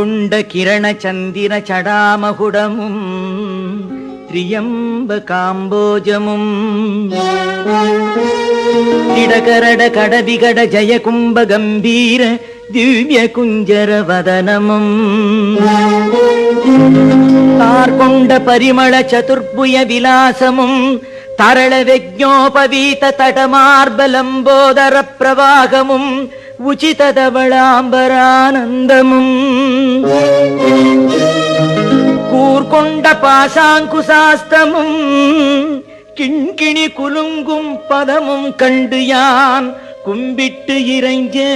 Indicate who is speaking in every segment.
Speaker 1: கொண்ட கிரண சந்திர சடாமகுடமும் திரியம்ப காம்போஜமும். திடகரட கடவிகட ஜய கும்ப கம்பீர திவ்ய குஞ்சர வதனமும். தார்கொண்ட பரிமள சதுர்புய விலாசமும் தரள விஜ்ஞோபவீத தடமார்பலம்போதர பிரவாகமும். உச்சிததவளாம்பரானந்தமும். கூர்கொண்ட பாசாங்குசாஸ்தமும் கிண்கிணி குலுங்கும் பதமும் கண்டு யான் கும்பிட்டு இறைஞ்சே.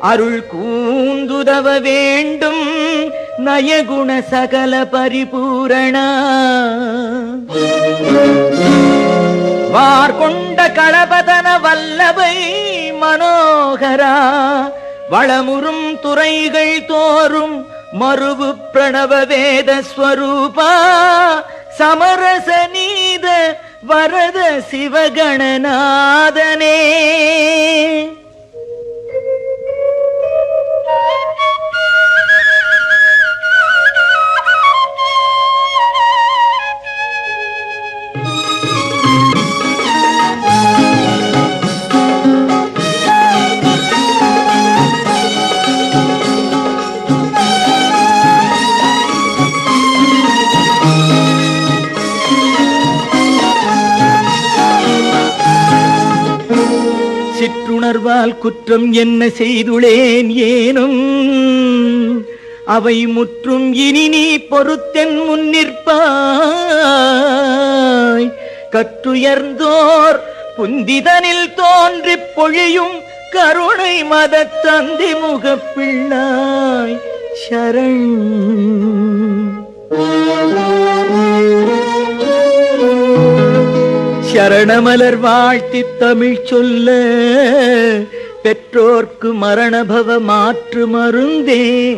Speaker 1: அருள் கூந்துதவ வேண்டும் நயகுண சகல பரிபூரண. வார்கொண்ட களபதன வல்லவை மனோகரா. வளமுறும் துறைகள் தோறும் மறுவு பிரணவ வேத ஸ்வரூபா. சமரச நீத வரத சிவகணநாதனே. உணர்வால் குற்றம் என்ன செய்துளேன் ஏனும்? அவை முற்றும் இனி நீ பொறுத்தென் முன்னிற்பாய் கற்றுயர்ந்தோர் புந்திதனில் தோன்றி பொழியும் கருணை மத தந்தி முகப்பிள்ளாய் சரண் சரணமலர் வாழ்த்தி தமிழ் சொல்ல. பெற்றோர்க்கு மரணபவ மாற்று மருந்தே.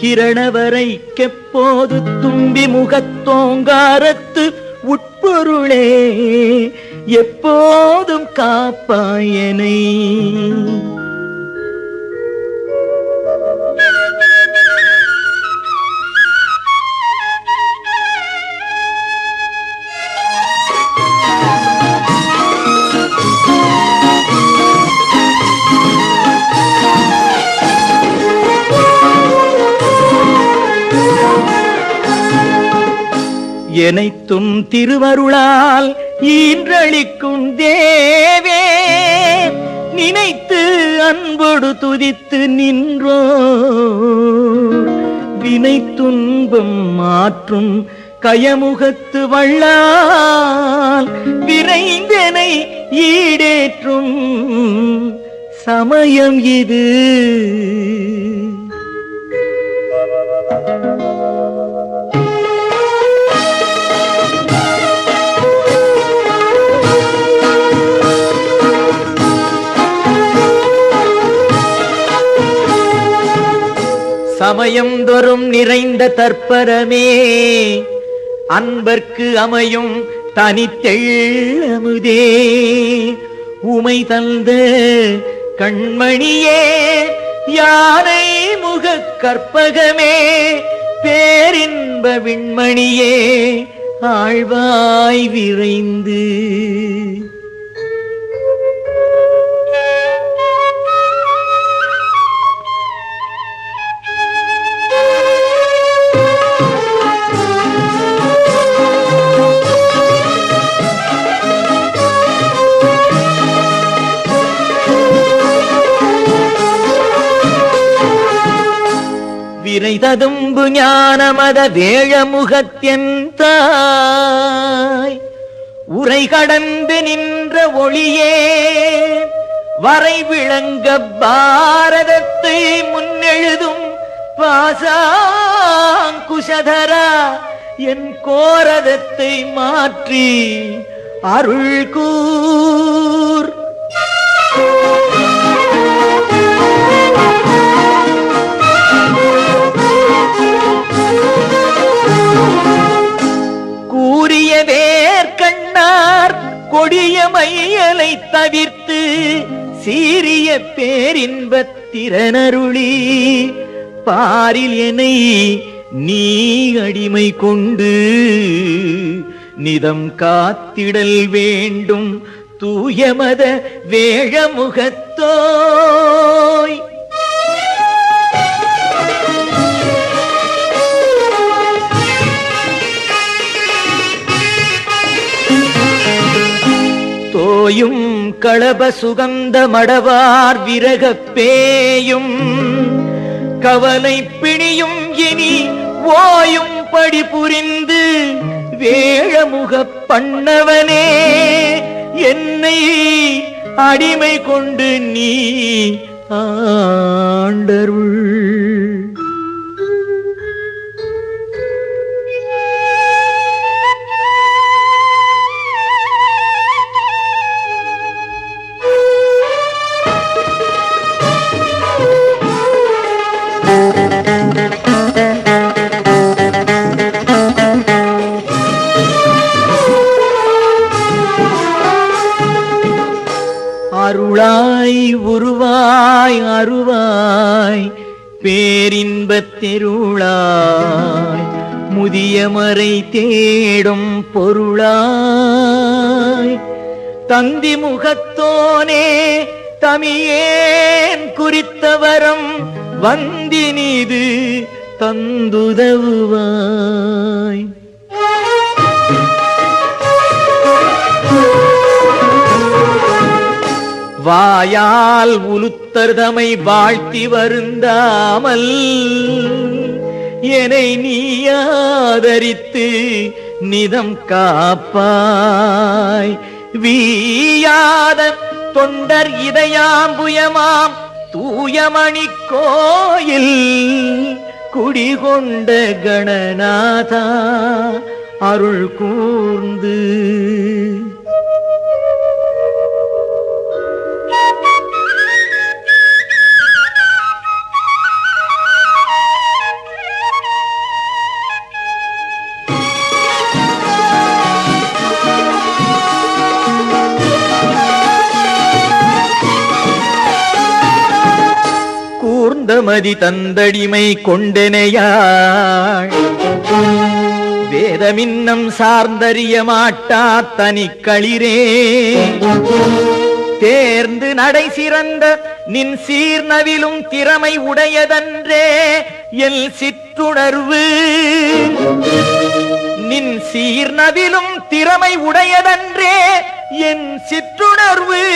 Speaker 1: கிரணவரை கெப்போது தும்பி முகத்தோங்காரத்து உட்பொருளே. எப்போதும் காப்பாயனை. எனைத்தும் திருவருளால் ஈன்றளிக்கும் தேவே நினைத்து அன்போடு துதித்து நின்றோ. வினை துன்பம் மாற்றும் கயமுகத்து வள்ளால் விரைந்தனை ஈடேற்றும். சமயம் இது. சமயம் தோறும் நிறைந்த தற்பரமே. அன்பர்க்கு அமையும் தனித்தெழுதே உமை தந்த கண்மணியே யானை முக கற்பகமே. பேரின்ப விண்மணியே ஆழ்வாய் விரைந்து. விரை ததும்பு ஞானமத வேழமுகத்தியன் தாய். உரை கடந்து நின்ற ஒளியே வரை விளங்க பாரதத்தை முன்னெழுதும் பாசாங்குஷதரா என் கோரதத்தை மாற்றி அருள் கூர் தவிர்த்து பாரில் என்னை நீ அடிமை கொண்டு நிதம் காத்திடல் வேண்டும் தூயமத வேழமுகத்தோய். தோயும் களப சுகந்த மடவார் விரகப் பேயும். கவலை பிணியும் இனி ஓயும் படி புரிந்து வேழமுக பண்ணவனே என்னை அடிமை கொண்டு நீ ஆண்டருள். அருளாய் உருவாய் அருவாய் பேரின்பத் தெருளாய் முதிய மறை தேடும் பொருளாய். தந்தி முகத்தோனே தமியேன் குறித்தவரம் வந்தினிது தந்துதவுவாய். வாயால் உலுத்தர்தமை வாழ்த்தி வருந்தாமல் என்னை நீ ஆதரித்து நிதம் காப்பாய். வீயாத தொண்டர் இதயாம்புயமாம் தூயமணி கோயில் குடிகொண்ட கணநாதா. அருள் கூர்ந்து கூர்ந்தமதி தந்தடிமை கொண்டெனையாள். வேதமின்னம் சார்ந்தறிய மாட்டா தனிக்களிரே தேர்ந்து நடை சிறந்த நின் சீர்நவிலும் திறமை உடையதன்றே. எல் சிற்றுணர்வு. நின் சீர்நவிலும் திறமை உடையதன்றே. என் சிற்றுணர்வு.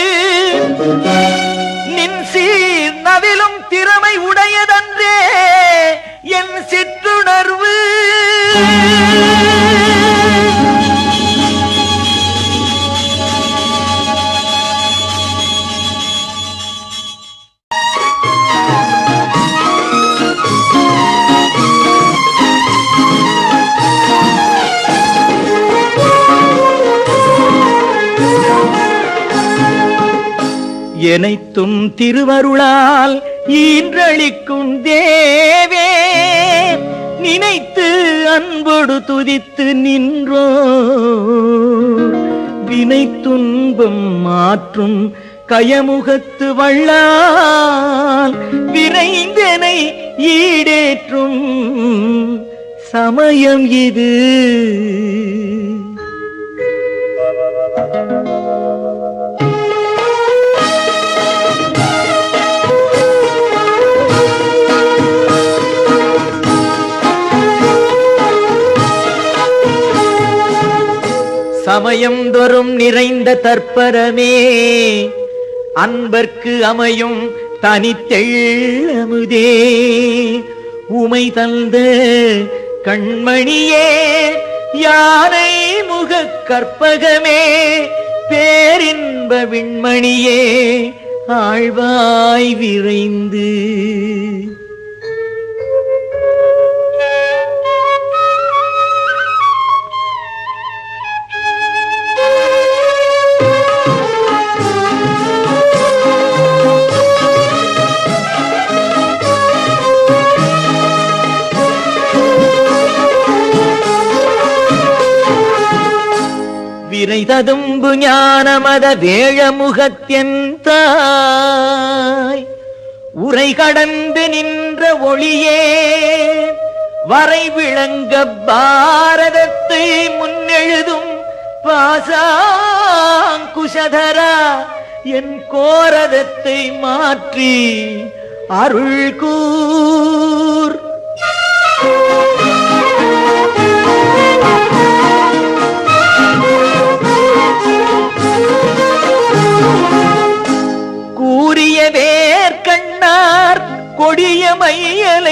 Speaker 1: எனைத்தும் திருவருளால் ஈன்றளிக்கும் தேவே நினைத்து அன்போடு துதித்து நின்றோ. வினை துன்பம் மாற்றும் கயமுகத்து வள்ளால் விரைந்தனை ஈடேற்றும் சமயம் இது. சமயம் தோறும் நிறைந்த தற்பரமே. அன்பர்க்கு அமையும் தனித்தெள்ளமுதே. உமை தந்த கண்மணியே யானை முக கற்பகமே. பேரின்ப விண்மணியே ஆழ்வாய் விரைந்து. விரை ஞானமத வேழமுகத்தியன் தாய் உரை கடந்து நின்ற ஒளியே வரை விளங்க பாரதத்தை முன்னெழுதும் பாசாங்குஷதரா என் கோரதத்தை மாற்றி அருள் கூர்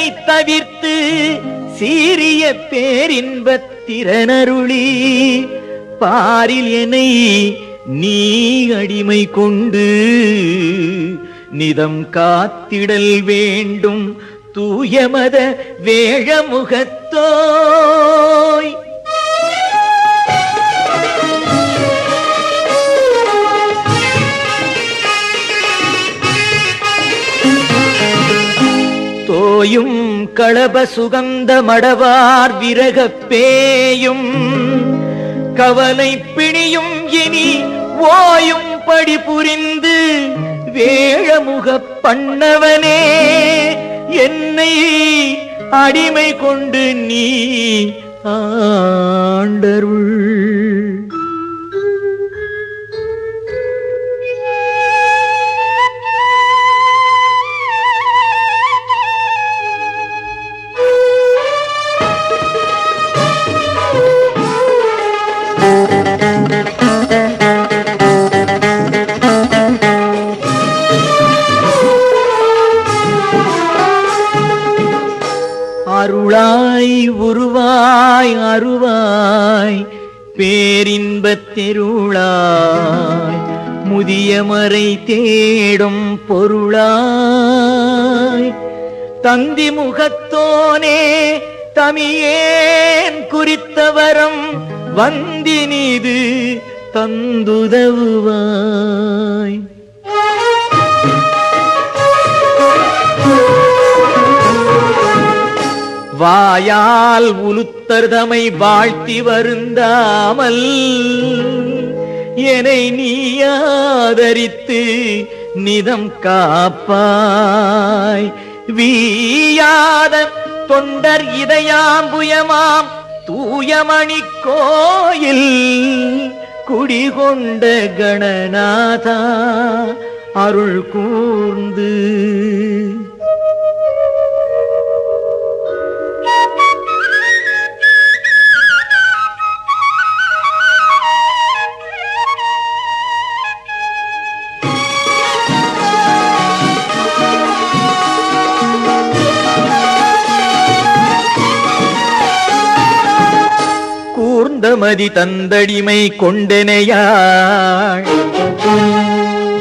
Speaker 1: மையலை தவிர்த்து சீரிய பேரின்பத் திறனருளி பாரில் என்னை நீ அடிமை கொண்டு நிதம் காத்திடல் வேண்டும் தூயமத வேழமுகத்தோய். தோயும் களப சுகந்த மடவார் விரகப் பேயும். கவலை பிணியும் இனி ஓயும் படி புரிந்து வேழமுகப் பண்ணவனே. என்னை அடிமை கொண்டு நீ ஆண்டருள் பேரின்பத் தெருளாய் முதிய மறை தேடும் பொருளாய். தந்தி முகத்தோனே தமியேன் குறித்தவரம் வந்தினிது தந்துதவுவாய். வாயால் உலுத்தர்தமை வாழ்த்தி வருந்தாமல் என்னை நீ ஆதரித்து நிதம் காப்பாய். வீயாத தொண்டர் இதயாம்புயமாம் தூயமணி கோயில் குடிகொண்ட கணநாதா அருள் கூர்ந்து கூர்ந்தமதி தந்தடிமை கொண்டனையாள்.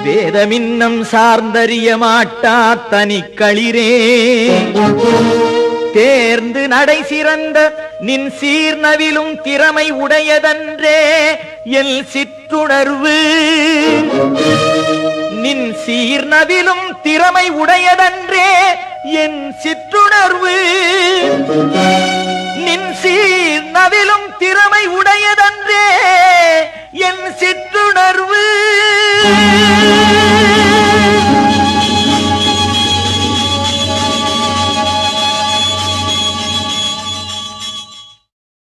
Speaker 1: வேதமின்னம் சார்ந்தறிய மாட்டா தனிக்களிரே. தேர்ந்து நடை சிறந்த நின் சீர்நவிலும் திறமை உடையதன்றே. எல் சிற்றுணர்வு. நின் சீர்நவிலும் திறமை உடையதன்றே. என் சிற்றுணர்வு. நின் சீர் நவிலும் திறமை உடையதன்றே என் சிற்றுணர்வு.